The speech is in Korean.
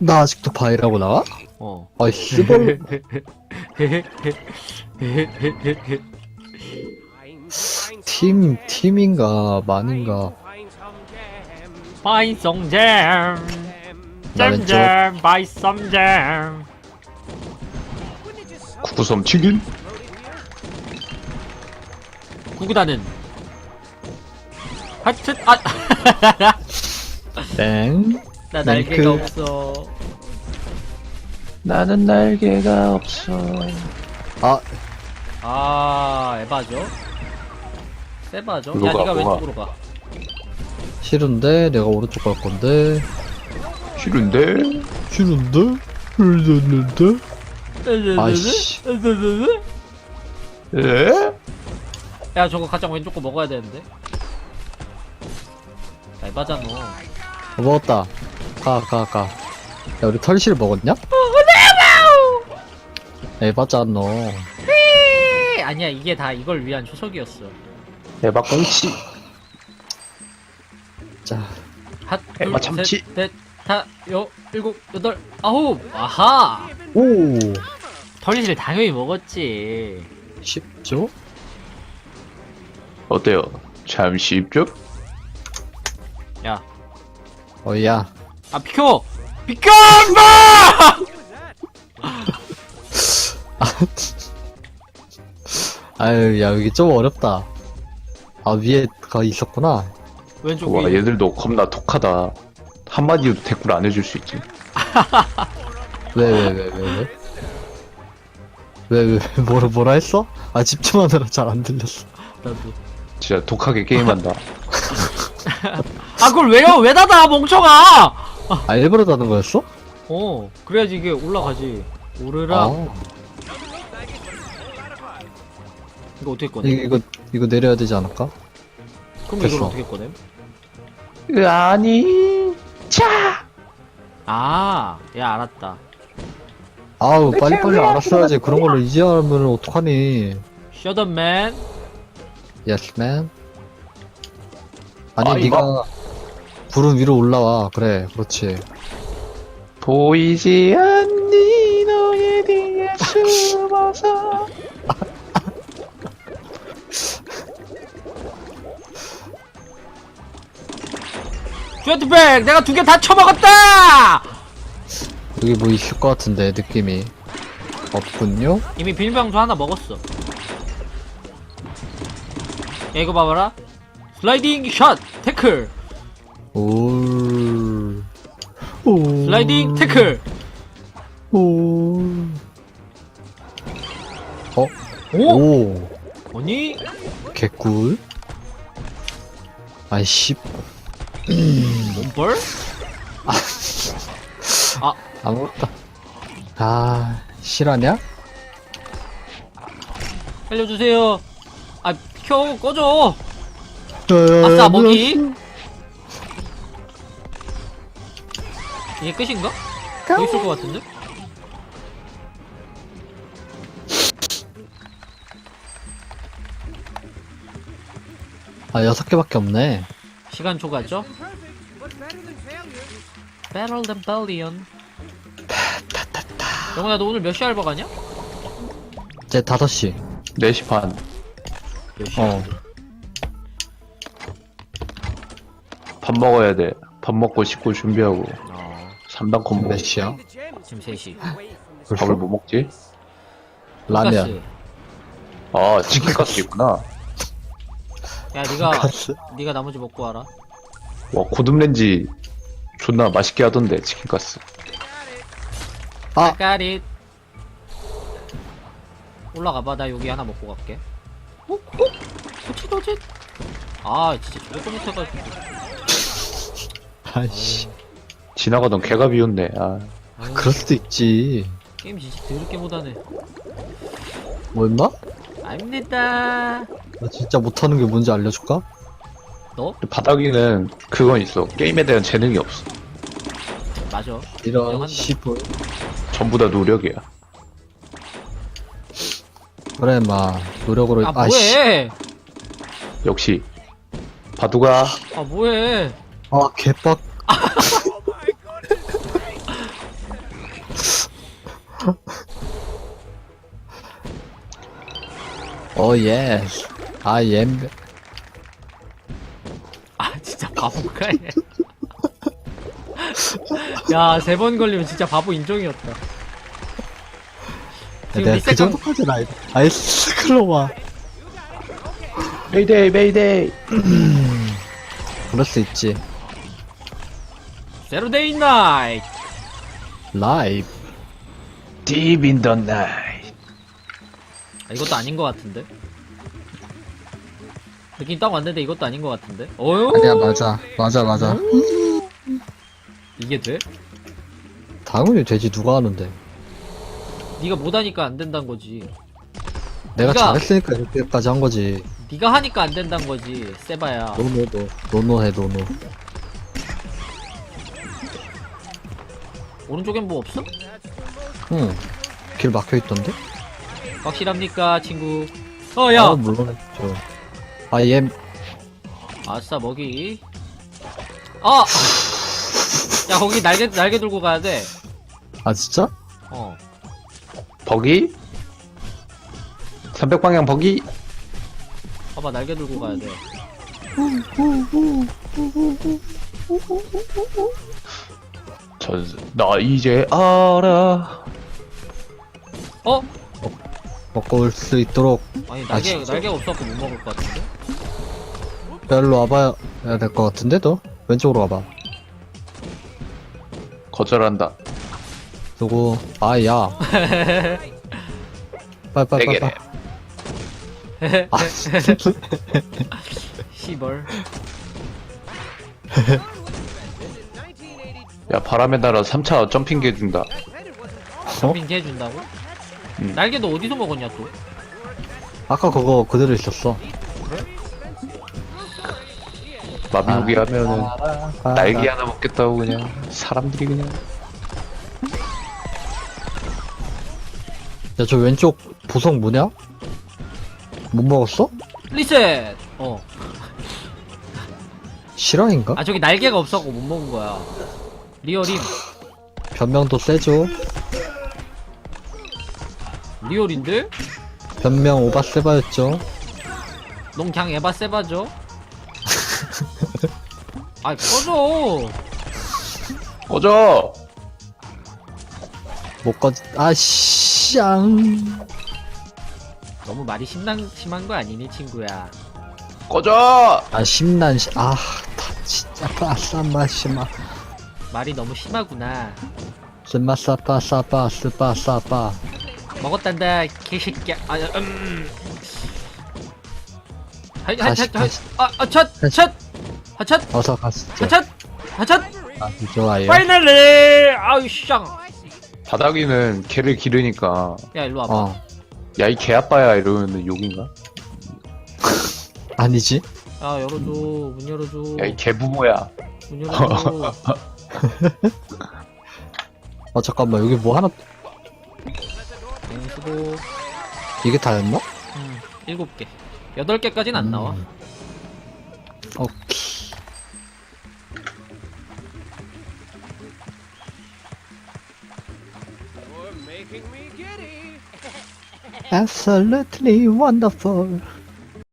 나 아직도 바이라고 나와? 어. 아이 씨발 팀 팀인가 만인가 Buy some jam. 나 Jam 왼쪽. jam. Buy some jam. 구구섬 튀긴? 구구단은 하트 아. 땡 나난 날개가 그- 없어. 나는 날개가 없어. 아, 아 에바죠? 세바죠? 야 누가, 니가? 왼쪽으로 가. 싫은데 내가 오른쪽 갈 건데 싫은데? 싫은데? 싫은데? 아이씨 에? 야 저거 가장 왼쪽 거 먹어야 되는데. 야, 에바잖아. 어, 먹었다 가 가 가 야 우리 털실 먹었냐? 에바잖아 에이, 아니야 이게 다 이걸 위한 초석이었어. 에바 꽁치. 자 핫, 에바 둘, 참치. 셋, 넷, 다, 여, 일곱, 여덟, 아홉. 아하. 오! 털리실 당연히 먹었지. 쉽죠? 어때요? 참 쉽죠? 야, 어이야 아 비켜, 비켜, 임마! 아유 야 여기 좀 어렵다 아 위에 가 있었구나 왼쪽 와 위. 얘들도 겁나 톡하다. 한마디도 댓글 안 해줄 수 있지. 왜 왜 왜 왜 왜? 왜왜왜 뭐라 뭐라 했어? 아 집중하느라 잘 안 들렸어 나도. 진짜 독하게 게임한다. 아 그걸 왜요? 왜 닫아 멍청아! 아 일부러 다는 거였어? 어, 그래야지 이게 올라가지. 오르락. 아 이거 어떻게 꺼내? 이거 이거 이거 내려야 되지 않을까? 그럼 이걸 됐어. 어떻게 꺼내? 아니, 자! 아, 야 알았다. 아우 빨리 빨리 알았어야지 그런 걸로 이제 하면 어떡하니 셔던맨. 예스 맨 아니 아, 네가 이거? 구름 위로 올라와 그래 그렇지 보이지 않니 너의 뒤에 숨어서 슈트백 내가 두 개 다 쳐먹었다! 여기 뭐 있을 것 같은데 느낌이 없군요 이미 비닐병도 하나 먹었어. 야 이거 봐봐라. 슬라이딩 샷 태클. 올 올. 슬라이딩 태클. 올. 어? 오. 오 아니 개꿀 아이씨 뭔벌? 아무것도 아 실화냐? 살려주세요. 아 켜 꺼줘. 어, 아싸 먹이. 이게 끝인가? 더 있을 것 같은데? 아 여섯 개밖에 없네 시간 초과죠? Better than billion. 영훈아 너 오늘 몇 시 알바 가냐? 이제 다섯 시 4시 반. 어. 밥 먹어야 돼. 밥 먹고 씻고 준비하고. 어, 3단 콤보. 몇 시야? 지금 3시. 밥을 뭐 먹지? 라면 아, 치킨가스 있구나. 야 니가 가스 니가 나머지 먹고 와라. 와, 고듬렌지 존나 맛있게 하던데, 치킨가스. 아! got it. 올라가 봐 나 여기 하나 먹고 갈게. 어? 어? 도치 도치. 아 진짜 저것도 못해 가지고. 아이씨 지나가던 개가 비웃네. 아, 아유, 그럴 수도 있지 게임 진짜 더럽게 못하네. 뭐 임마? 아닙니다. 나 진짜 못하는 게 뭔지 알려줄까? 너? 바닥에는 그건 있어. 게임에 대한 재능이 없어. 맞아. 이런 인정한다. 씨불 전부 다 노력이야. 그래 마 노력으로 아 아이씨 뭐해? 역시. 바두가 아 뭐해? 아 개빡 오 예스 I am 아 진짜 바보가 얘. 야세 번 걸리면 진짜 바보 인종이었다. 지금 내가 그 리셋 강 정도까지는 아니 아이스 클로마. 메이데이 메이데이 그럴 수 있지. 세로데이 나이트. 라이브 Deep in the night 아, 이것도 아닌 것 같은데. 느낌 딱 왔는데 이것도 아닌 것 같은데. 어유? 아니야 맞아 맞아 맞아 이게 돼? 당연히 되지 누가 하는데 네가 못하니까 안 된다는 거지. 내가 네가- 잘했으니까 이렇게까지 한 거지 네가 하니까 안 된다는 거지. 세바야. 노노도 노노해 노노 오른쪽엔 뭐 없어? 응 길 막혀 있던데? 확실합니까, 친구? 어, 야! 아 물론 했죠 I am 아싸, 먹이. 아! 야, 거기 날개, 날개 들고 가야 돼. 아 진짜? 어. 버기 300방향 버기 봐봐, 날개 들고 가야 돼. 전나 이제 알아 어? 먹고 올 수 있도록 아니, 날개, 진짜? 날개가 없어갖고 못 먹을 것 같은데? 별로 와봐야 될 것 같은데 너? 왼쪽으로 와봐 거절한다 누구 아야 빨빨빨빨 내게네 아 시벌. 야 바람의 나라 3차 점핑 해준다 점핑 해준다고? 음. 날개도 어디서 먹었냐, 또? 아까 그거 그대로 있었어 마비노기 아. 하면은 아, 날개 하나 먹겠다고 그냥 사람들이 그냥 야 저 왼쪽 보석 뭐냐? 못 먹었어? 리셋! 어. 실화인가? 아, 저기 날개가 없어갖고 못 먹은 거야. 리얼임. 변명도 세죠 리얼인데? 변명 오바세바였죠. 넌 그냥 에바 세바죠? 아이 꺼져! 꺼져! 못 꺼지 아 씨앙 너무 말이 심한, 심한 거 아니니 친구야? 꺼져! 아 심난 시... 아다 진짜 빠싸마시마 말이 너무 심하구나. 스마사빠사빠스빠사빠 먹었단다 개새끼야. 아, 음. 하이 다시. 아첫첫 하첫. 어서 가시죠 하첫 하첫. 아, 좋아요. 파이널리! 아우 쌍. 바닥이는 개를 기르니까. 야 일로 와봐. 어. 야 이 개아빠야 이러면 욕인가? 아니지? 야 열어줘. 문 열어줘. 야 이 개부모야. 문 열어줘. 어 잠깐만. 여기 뭐 하나 응 수고. 이게 다였나? 음 일곱 개. 여덟 개까지는 안 나와. 음. 오케이. Absolutely wonderful